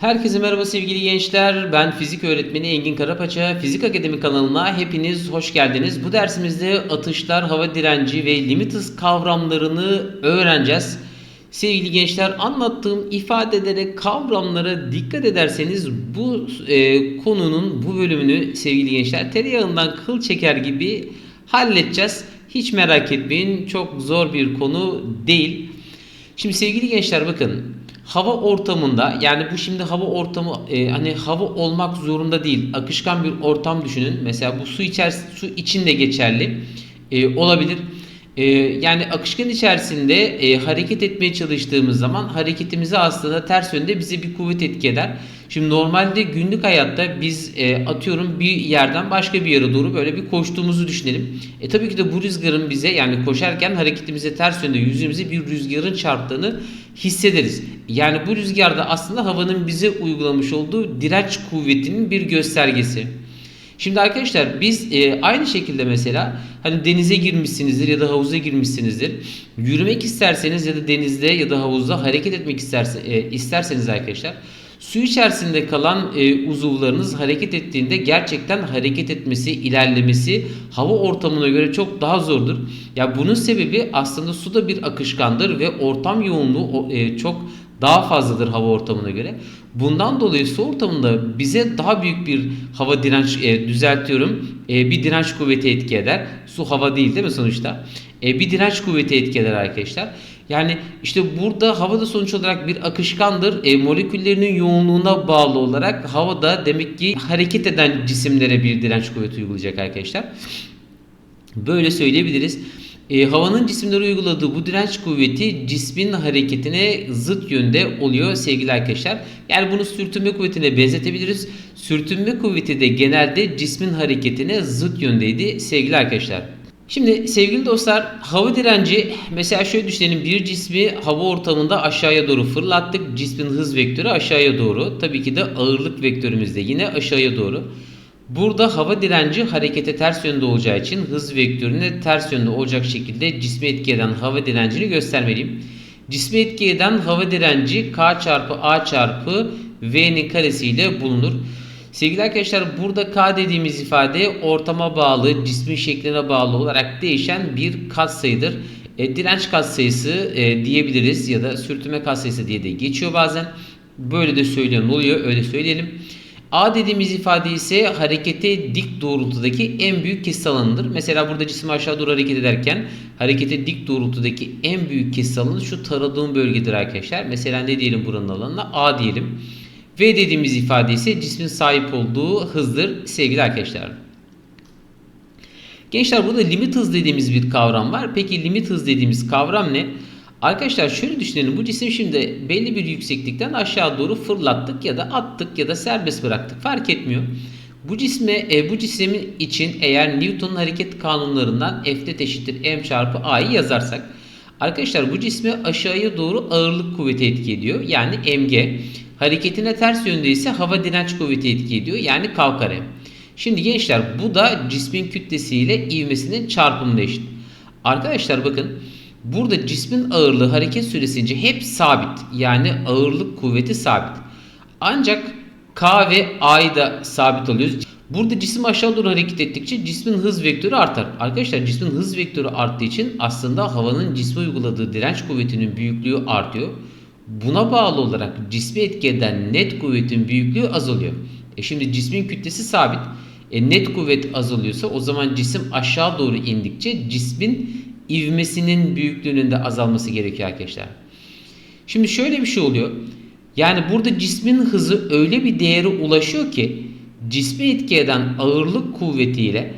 Herkese merhaba sevgili gençler. Ben fizik öğretmeni Engin Karapaça. Fizik Akademi kanalına hepiniz hoş geldiniz. Bu dersimizde atışlar, hava direnci ve limit hız kavramlarını öğreneceğiz. Sevgili gençler anlattığım ifadelere, kavramlara dikkat ederseniz bu e, konunun bu bölümünü sevgili gençler tereyağından kıl çeker gibi halledeceğiz. Hiç merak etmeyin çok zor bir konu değil. Şimdi sevgili gençler bakın hava ortamında yani bu şimdi hava ortamı e, hani hava olmak zorunda değil akışkan bir ortam düşünün mesela bu su içer su için de geçerli e, olabilir. E, yani akışkan içerisinde e, hareket etmeye çalıştığımız zaman hareketimizi aslında ters yönde bize bir kuvvet etki eder. Şimdi normalde günlük hayatta biz e, atıyorum bir yerden başka bir yere doğru böyle bir koştuğumuzu düşünelim. E tabii ki de bu rüzgarın bize yani koşarken hareketimize ters yönde yüzümüze bir rüzgarın çarptığını hissederiz. Yani bu rüzgarda aslında havanın bize uygulamış olduğu direnç kuvvetinin bir göstergesi. Şimdi arkadaşlar biz e, aynı şekilde mesela hani denize girmişsinizdir ya da havuza girmişsinizdir. Yürümek isterseniz ya da denizde ya da havuzda hareket etmek isterse, e, isterseniz arkadaşlar su içerisinde kalan e, uzuvlarınız hareket ettiğinde gerçekten hareket etmesi, ilerlemesi hava ortamına göre çok daha zordur. Ya bunun sebebi aslında su da bir akışkandır ve ortam yoğunluğu e, çok daha fazladır hava ortamına göre. Bundan dolayı su ortamında bize daha büyük bir hava direnç e, düzeltiyorum. E, bir direnç kuvveti etki eder. Su hava değil değil mi sonuçta? E, bir direnç kuvveti etki eder arkadaşlar. Yani işte burada havada sonuç olarak bir akışkandır. E, moleküllerinin yoğunluğuna bağlı olarak havada demek ki hareket eden cisimlere bir direnç kuvveti uygulayacak arkadaşlar. Böyle söyleyebiliriz. E, havanın cisimlere uyguladığı bu direnç kuvveti cismin hareketine zıt yönde oluyor sevgili arkadaşlar. Yani bunu sürtünme kuvvetine benzetebiliriz. Sürtünme kuvveti de genelde cismin hareketine zıt yöndeydi sevgili arkadaşlar. Şimdi sevgili dostlar hava direnci mesela şöyle düşünelim bir cismi hava ortamında aşağıya doğru fırlattık. Cismin hız vektörü aşağıya doğru. Tabii ki de ağırlık vektörümüz de yine aşağıya doğru. Burada hava direnci harekete ters yönde olacağı için hız vektörüne ters yönde olacak şekilde cismi etki eden hava direncini göstermeliyim. Cismi etki eden hava direnci K çarpı A çarpı V'nin karesiyle bulunur. Sevgili arkadaşlar burada K dediğimiz ifade ortama bağlı, cismin şekline bağlı olarak değişen bir katsayıdır. E, direnç katsayısı e, diyebiliriz ya da sürtünme katsayısı diye de geçiyor bazen. Böyle de söylüyorum oluyor öyle söyleyelim. A dediğimiz ifade ise harekete dik doğrultudaki en büyük kesit alanıdır. Mesela burada cisim aşağı doğru hareket ederken harekete dik doğrultudaki en büyük kesit alanı şu taradığım bölgedir arkadaşlar. Mesela ne diyelim buranın alanına? A diyelim. V dediğimiz ifade ise cismin sahip olduğu hızdır sevgili arkadaşlar. Gençler burada limit hız dediğimiz bir kavram var. Peki limit hız dediğimiz kavram ne? Arkadaşlar şöyle düşünelim. Bu cisim şimdi belli bir yükseklikten aşağı doğru fırlattık ya da attık ya da serbest bıraktık. Fark etmiyor. Bu cisme e, bu cismin için eğer Newton'un hareket kanunlarından F eşittir m çarpı a'yı yazarsak arkadaşlar bu cisme aşağıya doğru ağırlık kuvveti etki ediyor. Yani mg. Hareketine ters yönde ise hava direnç kuvveti etki ediyor. Yani K kare. Şimdi gençler bu da cismin kütlesiyle ivmesinin çarpımına eşit. Arkadaşlar bakın burada cismin ağırlığı hareket süresince hep sabit. Yani ağırlık kuvveti sabit. Ancak K ve A'yı da sabit alıyoruz. Burada cisim aşağı doğru hareket ettikçe cismin hız vektörü artar. Arkadaşlar cismin hız vektörü arttığı için aslında havanın cisme uyguladığı direnç kuvvetinin büyüklüğü artıyor. Buna bağlı olarak cismi etki net kuvvetin büyüklüğü azalıyor. E şimdi cismin kütlesi sabit. E net kuvvet azalıyorsa o zaman cisim aşağı doğru indikçe cismin ivmesinin büyüklüğünün de azalması gerekiyor arkadaşlar. Şimdi şöyle bir şey oluyor. Yani burada cismin hızı öyle bir değere ulaşıyor ki cismi etki ağırlık kuvvetiyle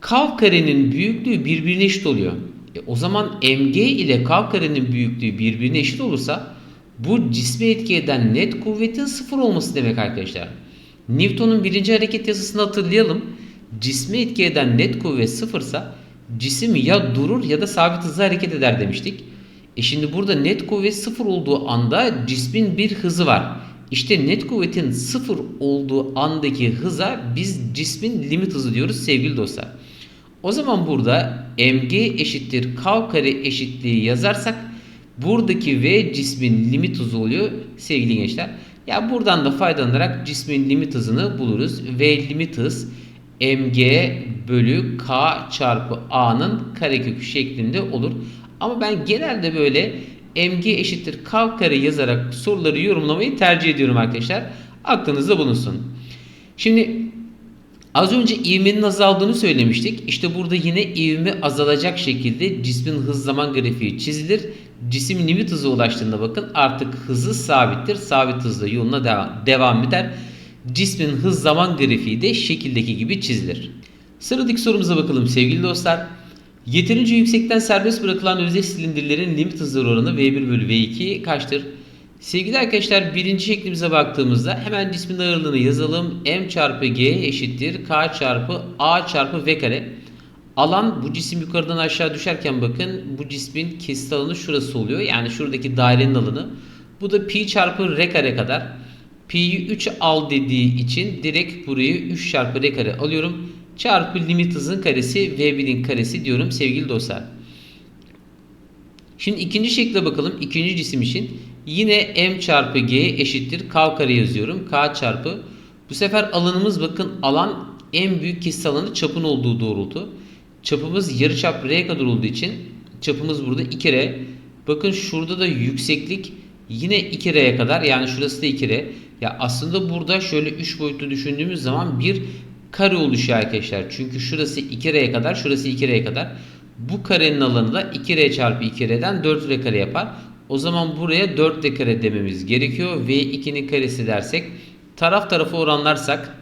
kav karenin büyüklüğü birbirine eşit oluyor. E o zaman mg ile kav karenin büyüklüğü birbirine eşit olursa bu cismi etki eden net kuvvetin sıfır olması demek arkadaşlar. Newton'un birinci hareket yasasını hatırlayalım. Cismi etki eden net kuvvet sıfırsa cisim ya durur ya da sabit hızla hareket eder demiştik. E şimdi burada net kuvvet sıfır olduğu anda cismin bir hızı var. İşte net kuvvetin sıfır olduğu andaki hıza biz cismin limit hızı diyoruz sevgili dostlar. O zaman burada mg eşittir k kare eşitliği yazarsak buradaki v cismin limit hızı oluyor sevgili gençler. Ya buradan da faydalanarak cismin limit hızını buluruz. V limit hız mg bölü k çarpı a'nın karekökü şeklinde olur. Ama ben genelde böyle mg eşittir k kare yazarak soruları yorumlamayı tercih ediyorum arkadaşlar. Aklınızda bulunsun. Şimdi az önce ivmenin azaldığını söylemiştik. İşte burada yine ivme azalacak şekilde cismin hız zaman grafiği çizilir. Cisim limit hızı ulaştığında bakın artık hızı sabittir. Sabit hızla yoluna devam, devam eder. Cismin hız zaman grafiği de şekildeki gibi çizilir. Sıradaki sorumuza bakalım sevgili dostlar. Yeterince yüksekten serbest bırakılan özdeş silindirlerin limit hızları oranı V1 bölü V2 kaçtır? Sevgili arkadaşlar birinci şeklimize baktığımızda hemen cismin ağırlığını yazalım. M çarpı G eşittir K çarpı A çarpı V kare. Alan bu cisim yukarıdan aşağı düşerken bakın bu cismin kesit alanı şurası oluyor. Yani şuradaki dairenin alanı. Bu da pi çarpı r kare kadar. Pi'yi 3 al dediği için direkt burayı 3 çarpı r kare alıyorum. Çarpı limit hızın karesi v1'in karesi diyorum sevgili dostlar. Şimdi ikinci şekle bakalım. İkinci cisim için. Yine m çarpı g eşittir k kare yazıyorum. k çarpı. Bu sefer alanımız bakın alan en büyük kesit alanı çapın olduğu doğrultu. Çapımız yarıçap r kadar olduğu için çapımız burada 2r. Bakın şurada da yükseklik yine 2r'ye kadar yani şurası da 2r. Ya aslında burada şöyle 3 boyutlu düşündüğümüz zaman bir kare oluşuyor arkadaşlar. Çünkü şurası 2r'ye kadar, şurası 2r'ye kadar. Bu karenin alanı da 2r çarpı 2r'den 4r kare yapar. O zaman buraya 4r kare dememiz gerekiyor. V2'nin karesi dersek taraf tarafa oranlarsak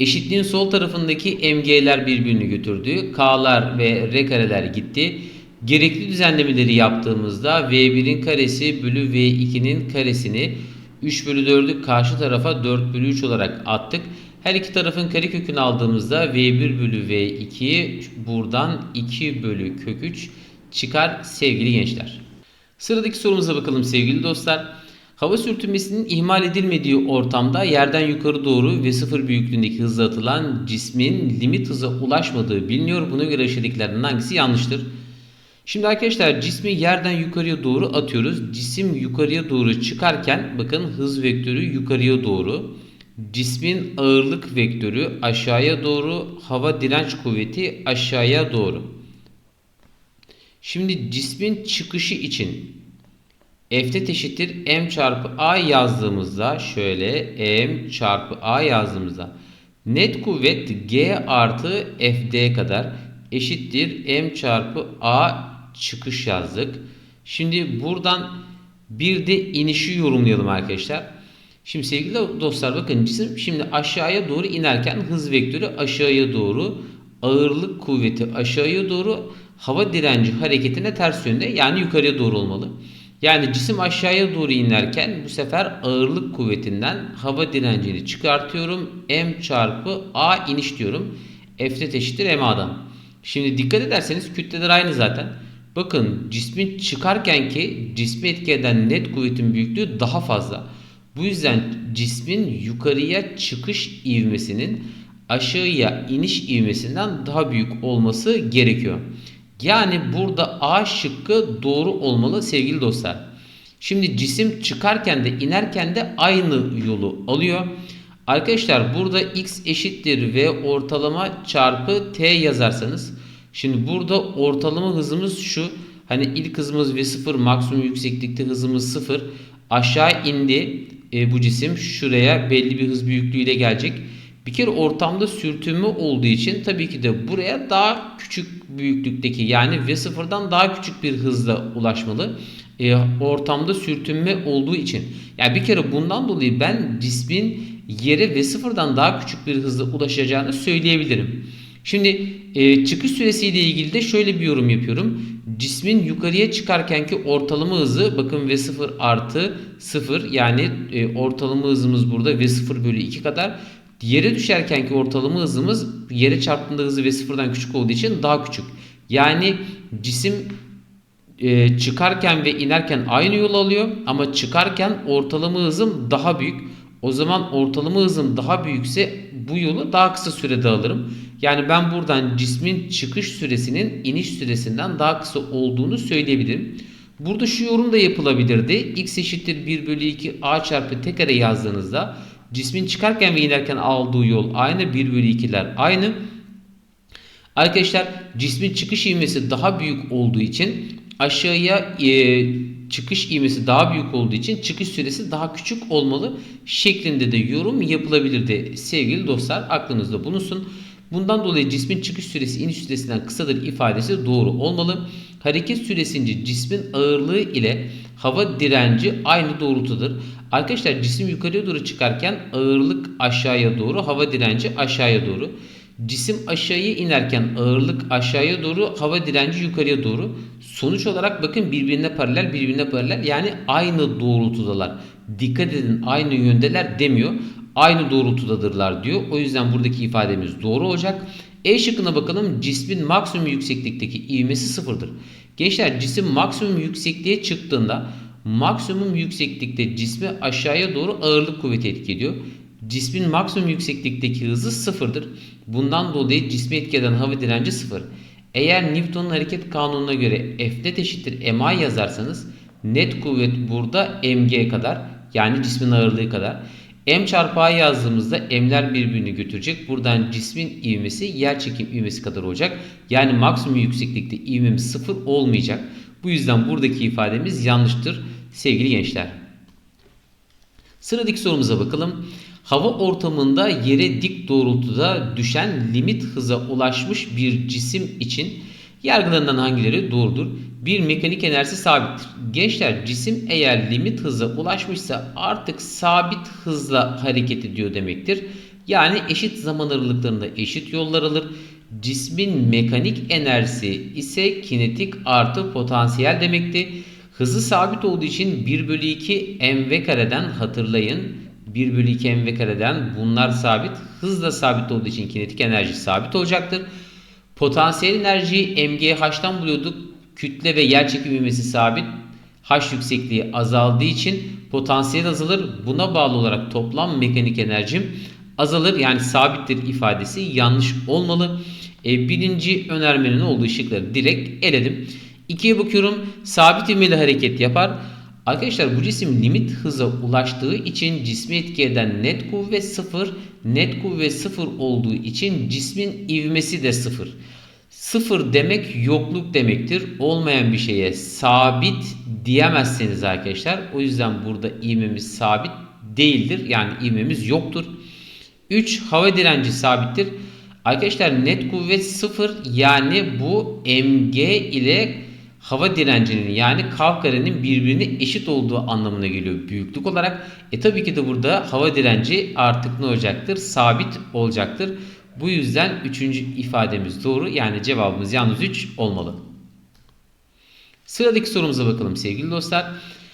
eşitliğin sol tarafındaki mg'ler birbirini götürdü. K'lar ve r kareler gitti. Gerekli düzenlemeleri yaptığımızda V1'in karesi bölü V2'nin karesini 3 bölü 4'ü karşı tarafa 4 bölü 3 olarak attık. Her iki tarafın karekökünü aldığımızda V1 bölü V2 buradan 2 bölü kök 3 çıkar sevgili gençler. Sıradaki sorumuza bakalım sevgili dostlar. Hava sürtünmesinin ihmal edilmediği ortamda yerden yukarı doğru ve sıfır büyüklüğündeki hızla atılan cismin limit hıza ulaşmadığı biliniyor. Buna göre aşağıdakilerden hangisi yanlıştır? Şimdi arkadaşlar cismi yerden yukarıya doğru atıyoruz. Cisim yukarıya doğru çıkarken bakın hız vektörü yukarıya doğru. Cismin ağırlık vektörü aşağıya doğru, hava direnç kuvveti aşağıya doğru. Şimdi cismin çıkışı için F'te eşittir m çarpı a yazdığımızda şöyle m çarpı a yazdığımızda net kuvvet g artı fd kadar eşittir m çarpı a çıkış yazdık. Şimdi buradan bir de inişi yorumlayalım arkadaşlar. Şimdi sevgili dostlar bakın cisim şimdi aşağıya doğru inerken hız vektörü aşağıya doğru ağırlık kuvveti aşağıya doğru hava direnci hareketine ters yönde yani yukarıya doğru olmalı. Yani cisim aşağıya doğru inerken bu sefer ağırlık kuvvetinden hava direncini çıkartıyorum. M çarpı A iniş diyorum. F eşittir MA'dan. Şimdi dikkat ederseniz kütleler aynı zaten. Bakın cismin çıkarken ki cismi etki eden net kuvvetin büyüklüğü daha fazla. Bu yüzden cismin yukarıya çıkış ivmesinin aşağıya iniş ivmesinden daha büyük olması gerekiyor. Yani burada A şıkkı doğru olmalı sevgili dostlar. Şimdi cisim çıkarken de inerken de aynı yolu alıyor. Arkadaşlar burada x eşittir v ortalama çarpı t yazarsanız. Şimdi burada ortalama hızımız şu. Hani ilk hızımız v0 maksimum yükseklikte hızımız 0. Aşağı indi e, bu cisim şuraya belli bir hız büyüklüğüyle gelecek. Bir kere ortamda sürtünme olduğu için tabii ki de buraya daha küçük büyüklükteki yani V0'dan daha küçük bir hızla ulaşmalı. E, ortamda sürtünme olduğu için. Yani bir kere bundan dolayı ben cismin yere V0'dan daha küçük bir hızla ulaşacağını söyleyebilirim. Şimdi e, çıkış süresiyle ilgili de şöyle bir yorum yapıyorum. Cismin yukarıya çıkarkenki ortalama hızı bakın V0 artı 0 yani e, ortalama hızımız burada V0 bölü 2 kadar. Yere düşerkenki ortalama hızımız yere çarptığında hızı ve sıfırdan küçük olduğu için daha küçük. Yani cisim e, çıkarken ve inerken aynı yol alıyor ama çıkarken ortalama hızım daha büyük. O zaman ortalama hızım daha büyükse bu yolu daha kısa sürede alırım. Yani ben buradan cismin çıkış süresinin iniş süresinden daha kısa olduğunu söyleyebilirim. Burada şu yorum da yapılabilirdi. x eşittir 1 bölü 2 a çarpı t kare yazdığınızda cismin çıkarken ve inerken aldığı yol aynı 1 bölü 2'ler aynı. Arkadaşlar cismin çıkış ivmesi daha büyük olduğu için aşağıya e, çıkış ivmesi daha büyük olduğu için çıkış süresi daha küçük olmalı şeklinde de yorum yapılabilirdi. Sevgili dostlar aklınızda bulunsun. Bundan dolayı cismin çıkış süresi iniş süresinden kısadır ifadesi doğru olmalı. Hareket süresince cismin ağırlığı ile hava direnci aynı doğrultudur. Arkadaşlar cisim yukarıya doğru çıkarken ağırlık aşağıya doğru, hava direnci aşağıya doğru. Cisim aşağıya inerken ağırlık aşağıya doğru, hava direnci yukarıya doğru. Sonuç olarak bakın birbirine paralel, birbirine paralel yani aynı doğrultudalar. Dikkat edin aynı yöndeler demiyor. Aynı doğrultudadırlar diyor. O yüzden buradaki ifademiz doğru olacak. E şıkkına bakalım. Cismin maksimum yükseklikteki ivmesi sıfırdır. Gençler cisim maksimum yüksekliğe çıktığında maksimum yükseklikte cismi aşağıya doğru ağırlık kuvveti etki ediyor. Cismin maksimum yükseklikteki hızı sıfırdır. Bundan dolayı cismi etki eden hava direnci sıfır. Eğer Newton'un hareket kanununa göre F net eşittir ma yazarsanız net kuvvet burada mg kadar yani cismin ağırlığı kadar. M çarpı A yazdığımızda M'ler birbirini götürecek. Buradan cismin ivmesi yer çekim ivmesi kadar olacak. Yani maksimum yükseklikte ivmemiz sıfır olmayacak. Bu yüzden buradaki ifademiz yanlıştır sevgili gençler. Sıradaki sorumuza bakalım. Hava ortamında yere dik doğrultuda düşen limit hıza ulaşmış bir cisim için yargılarından hangileri doğrudur? Bir mekanik enerjisi sabittir. Gençler cisim eğer limit hıza ulaşmışsa artık sabit hızla hareket ediyor demektir. Yani eşit zaman aralıklarında eşit yollar alır. Cismin mekanik enerjisi ise kinetik artı potansiyel demekti. Hızı sabit olduğu için 1 bölü 2 mv kareden hatırlayın. 1 bölü 2 mv kareden bunlar sabit. Hız da sabit olduğu için kinetik enerji sabit olacaktır. Potansiyel enerjiyi mgh'dan buluyorduk. Kütle ve yer çekim ivmesi sabit. H yüksekliği azaldığı için potansiyel azalır. Buna bağlı olarak toplam mekanik enerjim azalır. Yani sabittir ifadesi yanlış olmalı. E, birinci önermenin olduğu şıkları direkt eledim. İkiye bakıyorum. Sabit ivmeli hareket yapar. Arkadaşlar bu cisim limit hıza ulaştığı için cismi etki eden net kuvvet sıfır. Net kuvvet sıfır olduğu için cismin ivmesi de sıfır. Sıfır demek yokluk demektir. Olmayan bir şeye sabit diyemezseniz arkadaşlar. O yüzden burada ivmemiz sabit değildir. Yani ivmemiz yoktur. 3. Hava direnci sabittir. Arkadaşlar net kuvvet sıfır yani bu mg ile hava direncinin yani kav karenin birbirine eşit olduğu anlamına geliyor büyüklük olarak. E tabii ki de burada hava direnci artık ne olacaktır? Sabit olacaktır. Bu yüzden üçüncü ifademiz doğru. Yani cevabımız yalnız 3 olmalı. Sıradaki sorumuza bakalım sevgili dostlar.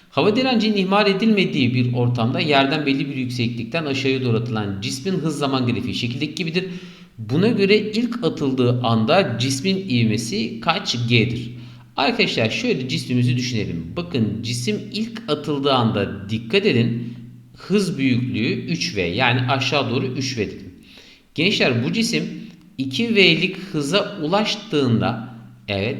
Hava direncinin ihmal edilmediği bir ortamda yerden belli bir yükseklikten aşağıya doğru atılan cismin hız zaman grafiği şekildeki gibidir. Buna göre ilk atıldığı anda cismin ivmesi kaç g'dir? Arkadaşlar şöyle cismimizi düşünelim. Bakın cisim ilk atıldığı anda dikkat edin hız büyüklüğü 3v yani aşağı doğru 3v dedim. Gençler bu cisim 2v'lik hıza ulaştığında evet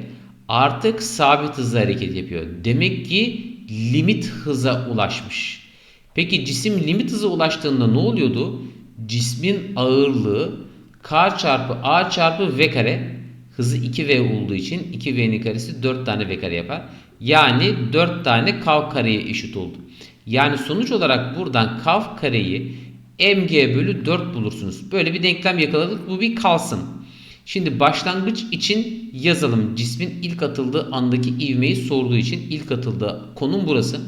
artık sabit hızla hareket yapıyor. Demek ki limit hıza ulaşmış. Peki cisim limit hıza ulaştığında ne oluyordu? Cismin ağırlığı k çarpı a çarpı v kare hızı 2v olduğu için 2v'nin karesi 4 tane v kare yapar. Yani 4 tane kav kareye eşit oldu. Yani sonuç olarak buradan kav kareyi mg bölü 4 bulursunuz. Böyle bir denklem yakaladık. Bu bir kalsın. Şimdi başlangıç için yazalım. Cismin ilk atıldığı andaki ivmeyi sorduğu için ilk atıldığı konum burası.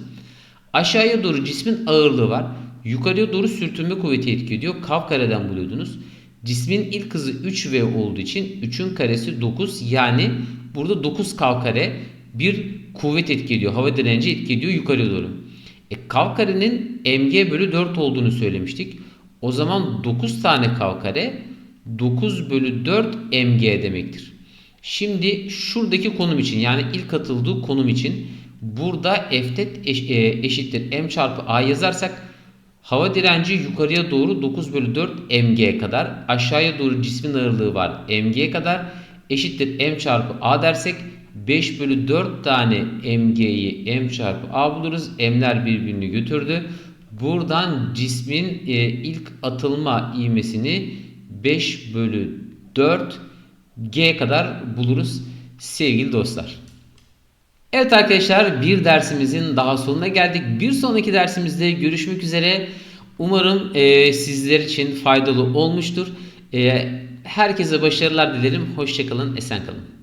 Aşağıya doğru cismin ağırlığı var. Yukarıya doğru sürtünme kuvveti etki ediyor. Kav kareden buluyordunuz. Cismin ilk hızı 3v olduğu için 3'ün karesi 9. Yani burada 9 kav kare bir kuvvet etki ediyor. Hava direnci etki ediyor yukarı doğru. E, kav karenin mg bölü 4 olduğunu söylemiştik. O zaman 9 tane kav kare 9 bölü 4 mg demektir. Şimdi şuradaki konum için yani ilk atıldığı konum için burada eş, e, eşittir m çarpı a yazarsak Hava direnci yukarıya doğru 9 bölü 4 mg kadar. Aşağıya doğru cismin ağırlığı var mg kadar. Eşittir m çarpı a dersek 5 bölü 4 tane mg'yi m çarpı a buluruz. M'ler birbirini götürdü. Buradan cismin e, ilk atılma ivmesini 5 bölü 4 g kadar buluruz sevgili dostlar. Evet arkadaşlar bir dersimizin daha sonuna geldik. Bir sonraki dersimizde görüşmek üzere. Umarım e, sizler için faydalı olmuştur. E, herkese başarılar dilerim. Hoşçakalın, esen kalın.